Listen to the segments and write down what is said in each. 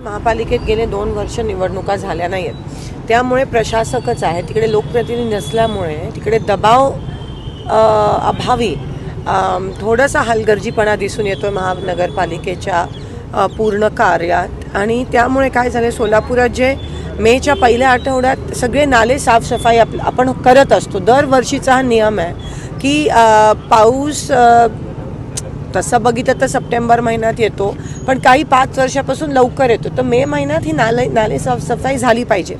महापालिकेत गेले दोन वर्ष निवडणुका झाल्या नाही आहेत त्यामुळे प्रशासकच आहे. तिकडे लोकप्रतिनिधी नसल्यामुळे तिकडे दबाव अभावी थोडासा हलगर्जीपणा दिसून येतो आहे महानगरपालिकेच्या पूर्ण कार्यात. आणि त्यामुळे काय झालं सोलापुरात जे मेच्या पहिल्या आठवड्यात सगळे नाले साफसफाई आप आपण करत असतो. दरवर्षीचा हा नियम आहे की पाऊस तसं बघितलं तर सप्टेंबर महिन्यात येतो पण काही पाच वर्षापासून लवकर येतो. तर मे महिन्यात ही नाले नाले साफसफाई झाली पाहिजे.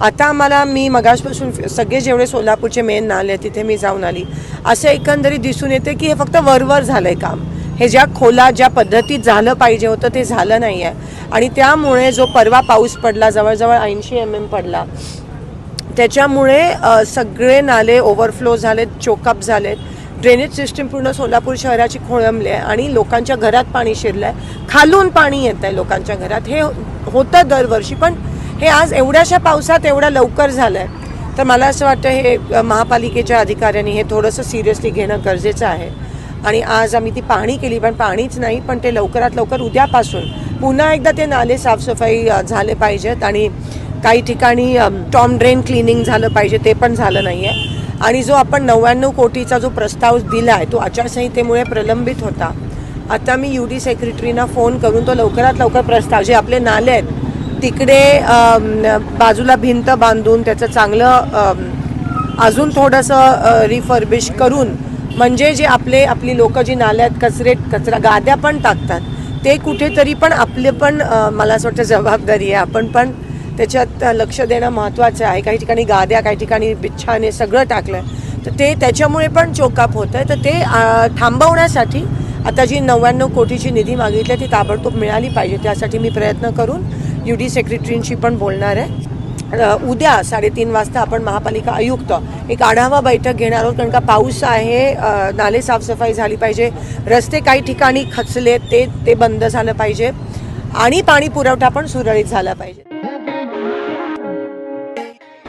आता आम्हाला मी मगाशपासून सगळे जेवढे सोलापूरचे मेन नाले आहेत तिथे मी जाऊन आली. असं एकंदरीत दिसून येते की हे फक्त वरवर झालं आहे काम. हे ज्या खोला ज्या पद्धतीत झालं पाहिजे होतं ते झालं नाही आहे आणि त्यामुळे जो परवा पाऊस पडला जवळजवळ ऐंशी एम एम पडला त्याच्यामुळे सगळे नाले ओव्हरफ्लो झालेत चोकअप झालेत. ड्रेनेज सिस्टीम पूर्ण सोलापूर शहराची खोळंबली आहे आणि लोकांच्या घरात पाणी शिरलं आहे खालून पाणी येत आहे लोकांच्या घरात. हे होतं दरवर्षी पण हे आज एवढ्याशा पावसात एवढ्या लवकर झालं आहे तर मला असं वाटतं हे महापालिकेच्या अधिकाऱ्यांनी हे थोडंसं सिरियसली घेणं गरजेचं आहे. आणि आज आम्ही ती पाहणी केली पण पाणीच नाही पण ते लवकरात लवकर उद्यापासून पुन्हा एकदा ते नाले साफसफाई झाले पाहिजेत. आणि काही ठिकाणी टॉम ड्रेन क्लिनिंग झालं पाहिजे ते पण झालं नाही आहे आणि जो आपण नव्याण्णव कोटीचा जो प्रस्ताव दिला आहे तो आचारसंहितेमुळे प्रलंबित होता. आता मी यू डी सेक्रेटरीना फोन करून तो लवकरात लवकर प्रस्ताव जे आपले नाले आहेत तिकडे बाजूला भिंत बांधून त्याचं चांगलं अजून थोडंसं रिफर्बिश करून म्हणजे जे आपले आपली लोक जी नाल्यात कचरे कचरा गाद्या पण टाकतात ते कुठेतरी पण आपले पण मला असं वाटतं जबाबदारी आहे आपण पण त्याच्यात लक्ष देणं महत्त्वाचं आहे. काही ठिकाणी गाद्या काही ठिकाणी बिच्छाने सगळं टाकलं आहे तर ते त्याच्यामुळे पण चोकाप होत आहे तर ते थांबवण्यासाठी आता जी नव्याण्णव कोटीची निधी मागितली आहे ती ताबडतोब मिळाली पाहिजे. त्यासाठी मी प्रयत्न करून यू डी सेक्रेटरींशी पण बोलणार आहे. उद्या साडेतीन वाजता आपण महापालिका आयुक्त एक आढावा बैठक घेणार आहोत कारण का पाऊस आहे नाले साफसफाई झाली पाहिजे रस्ते काही ठिकाणी खचले ते ते बंद झालं पाहिजे आणि पाणी पुरवठा पण सुरळीत झाला पाहिजे.